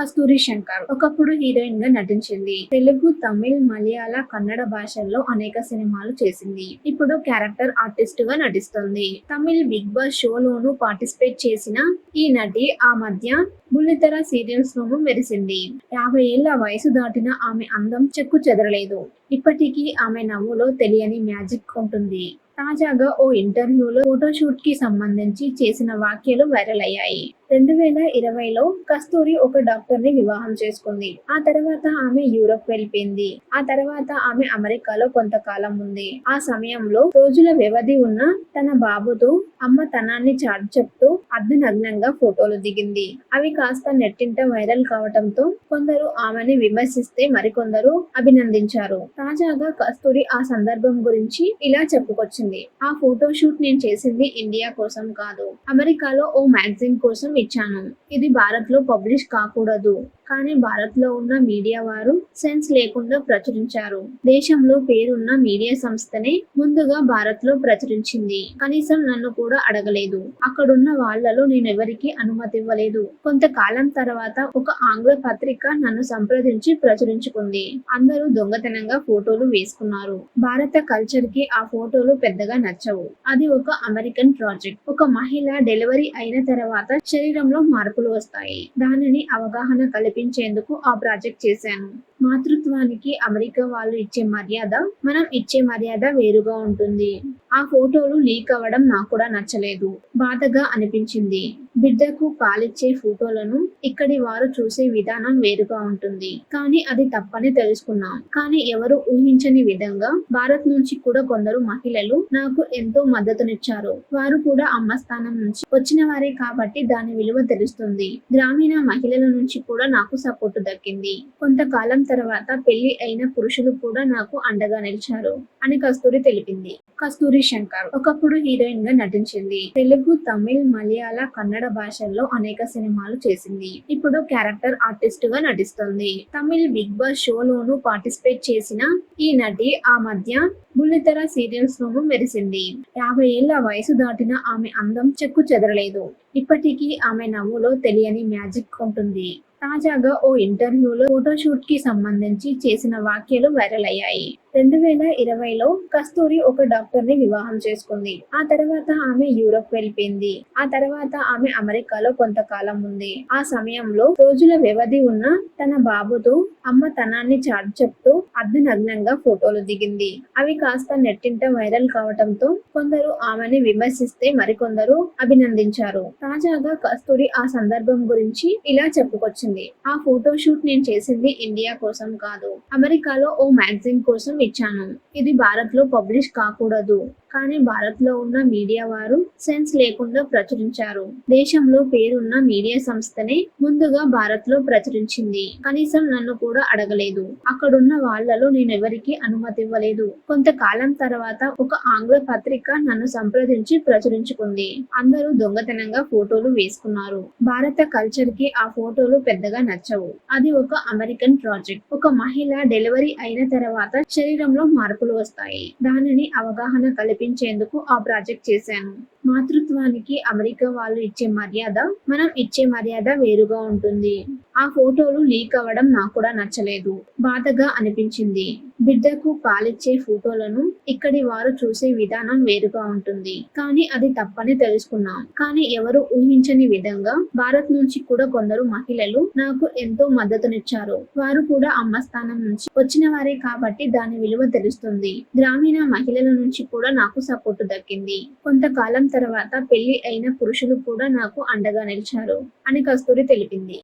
కస్తూరి శంకర్ ఒకప్పుడు హీరోయిన్గా నటించింది. తెలుగు తమిళ్ మలయాళ కన్నడ భాషల్లో అనేక సినిమాలు చేసింది. ఇప్పుడు క్యారెక్టర్ ఆర్టిస్ట్గా నటిస్తుంది. తమిళ్ బిగ్ బాస్ షోలోనూ పార్టిసిపేట్ చేసిన ఈ నటి ఆ మధ్య బుల్లితెర సీరియల్స్ లోనూ మెరిసింది. యాభై ఏళ్ళ వయసు దాటిన ఆమె అందం చెక్కు చెదరలేదు. ఇప్పటికీ ఆమె నవ్వులో తెలియని మ్యాజిక్ ఉంటుంది. తాజాగా ఓ ఇంటర్వ్యూలో ఫోటోషూట్కి సంబంధించి చేసిన వ్యాఖ్యలు వైరల్ అయ్యాయి. రెండు వేల ఇరవైలో కస్తూరి ఒక డాక్టర్ని వివాహం చేసుకుంది. ఆ తర్వాత ఆమె యూరప్ వెళ్ళిపోయింది. ఆ తర్వాత ఆమె అమెరికాలో కొంతకాలం ఉంది. ఆ సమయంలో రోజుల వ్యవధి ఉన్న తన బాబుతో అమ్మ తనాన్ని చాటు చెప్తూ అర్ధనగ్నంగా ఫోటోలు దిగింది. అవి కాస్త నెట్టింట వైరల్ కావటంతో కొందరు ఆమెని విమర్శిస్తే మరికొందరు అభినందించారు. తాజాగా కస్తూరి ఆ సందర్భం గురించి ఇలా చెప్పుకొచ్చింది. ఆ ఫోటో షూట్ నేను చేసింది ఇండియా కోసం కాదు అమెరికాలో ఓ మ్యాగజైన్ కోసం ఇచ్చాను. ఇది భారత్లో పబ్లిష్ కాకూడదు. కానీ భారత్లో ఉన్న మీడియా వారు సెన్స్ లేకుండా ప్రచురించారు. దేశంలో పేరున్న మీడియా సంస్థనే ముందుగా భారత్లో ప్రచురించింది. కనీసం నన్ను కూడా అడగలేదు. అక్కడున్న వాళ్ళలో నేనెవరికి అనుమతి ఇవ్వలేదు. కొంతకాలం తర్వాత ఒక ఆంగ్ల పత్రిక నన్ను సంప్రదించి ప్రచురించుకుంది. అందరూ దొంగతనంగా ఫోటోలు వేసుకున్నారు. భారత కల్చర్కి ఆ ఫోటోలు పెద్దగా నచ్చవు. అది ఒక అమెరికన్ ప్రాజెక్ట్. ఒక మహిళ డెలివరీ అయిన తర్వాత శరీరంలో మార్పులు వస్తాయి. దానిని అవగాహన కల్పించేందుకు ఆ ప్రాజెక్ట్ చేశాను. మాతృత్వానికి అమెరికా వాళ్ళు ఇచ్చే మర్యాద మనం ఇచ్చే మర్యాద వేరుగా ఉంటుంది. ఆ ఫోటోలు లీక్ అవ్వడం నాకు కూడా నచ్చలేదు. బాధగా అనిపించింది. బిడ్డకు పాలిచ్చే ఫోటోలను ఇక్కడి వారు చూసే విధానం వేరుగా ఉంటుంది. కానీ అది తప్పని తెలుసుకున్నాం. కానీ ఎవరు ఊహించని విధంగా భారత్ నుంచి కూడా కొందరు మహిళలు నాకు ఎంతో మద్దతునిచ్చారు. వారు కూడా అమ్మ స్థానం నుంచి వచ్చిన వారే కాబట్టి దాని విలువ తెలుస్తుంది. గ్రామీణ మహిళల నుంచి కూడా నాకు సపోర్టు దక్కింది. కొంతకాలం తర్వాత పెళ్ళి అయిన పురుషులు కూడా నాకు అండగా నిలిచారు అని కస్తూరి తెలిపింది. కస్తూరి శంకర్ ఒకప్పుడు హీరోయిన్గా నటించింది. తెలుగు తమిళ్ మలయాళ కన్నడ భాషల్లో అనేక సినిమాలు చేసింది. ఇప్పుడు క్యారెక్టర్ ఆర్టిస్ట్గా నటిస్తుంది. తమిళ్ బిగ్ బాస్ షోలోనూ పార్టిసిపేట్ చేసిన ఈ నటి ఆ మధ్య బుల్లితెర సీరియల్స్ లోనూ మెరిసింది. యాభై ఏళ్ళ వయసు దాటిన ఆమె అందం చెక్కు చెదరలేదు. ఇప్పటికీ ఆమె నవ్వులో తెలియని మ్యాజిక్ ఉంటుంది. తాజాగా ఓ ఇంటర్వ్యూలో ఫోటోషూట్కి సంబంధించి చేసిన వ్యాఖ్యలు వైరల్ అయ్యాయి. రెండు వేల ఇరవైలో కస్తూరి ఒక డాక్టర్ని వివాహం చేసుకుంది. ఆ తర్వాత ఆమె యూరప్ వెళ్ళిపోయింది. ఆ తర్వాత ఆమె అమెరికాలో కొంతకాలం ఉంది. ఆ సమయంలో రోజుల వ్యవధి ఉన్న తన బాబుతో అమ్మ తనాన్ని చాటు చెప్తూ అర్ధనగ్నంగా ఫోటోలు దిగింది. అవి కాస్త నెట్టింట వైరల్ కావడంతో కొందరు ఆమెని విమర్శిస్తే మరికొందరు అభినందించారు. తాజాగా కస్తూరి ఆ సందర్భం గురించి ఇలా చెప్పుకొచ్చింది. ఆ ఫోటో షూట్ నేను చేసింది ఇండియా కోసం కాదు అమెరికాలో ఓ మ్యాగజైన్ కోసం ఇచ్చాను. ఇది భారత్లో పబ్లిష్ కాకూడదు. కానీ భారత్లో ఉన్న మీడియా వారు సెన్స్ లేకుండా ప్రచురించారు. దేశంలో పేరున్న మీడియా సంస్థనే ముందుగా భారత్లో ప్రచురించింది. కనీసం నన్ను కూడా అడగలేదు. అక్కడున్న వాళ్ళలో నేను ఎవరికి అనుమతి ఇవ్వలేదు. కొంతకాలం తర్వాత ఒక ఆంగ్ల పత్రిక నన్ను సంప్రదించి ప్రచురించుకుంది. అందరూ దొంగతనంగా ఫోటోలు వేసుకున్నారు. భారత కల్చర్కి ఆ ఫోటోలు పెద్దగా నచ్చవు. అది ఒక అమెరికన్ ప్రాజెక్ట్. ఒక మహిళ డెలివరీ అయిన తర్వాత శరీరంలో మార్పులు వస్తాయి. దానిని అవగాహన కలిపి చేపించేందుకు ఆ ప్రాజెక్ట్ చేశాను. మాతృత్వానికి అమెరికా వాళ్ళు ఇచ్చే మర్యాద మనం ఇచ్చే మర్యాద వేరుగా ఉంటుంది. ఆ ఫోటోలు లీక్ అవ్వడం నాకు కూడా నచ్చలేదు. బాధగా అనిపించింది. బిడ్డకు పాలిచ్చే ఫోటోలను ఇక్కడి వారు చూసే విధానం వేరుగా ఉంటుంది. కానీ అది తప్పని తెలుసుకున్నాం. కానీ ఎవరు ఊహించని విధంగా భారత్ నుంచి కూడా కొందరు మహిళలు నాకు ఎంతో మద్దతునిచ్చారు. వారు కూడా అమ్మ స్థానం నుంచి వచ్చిన వారే కాబట్టి దాని విలువ తెలుస్తుంది. గ్రామీణ మహిళల నుంచి కూడా నాకు సపోర్టు దక్కింది. కొంతకాలం తర్వాత పెళ్ళి అయిన పురుషులు కూడా నాకు అండగా నిలిచారు అని కస్తూరి తెలిపింది.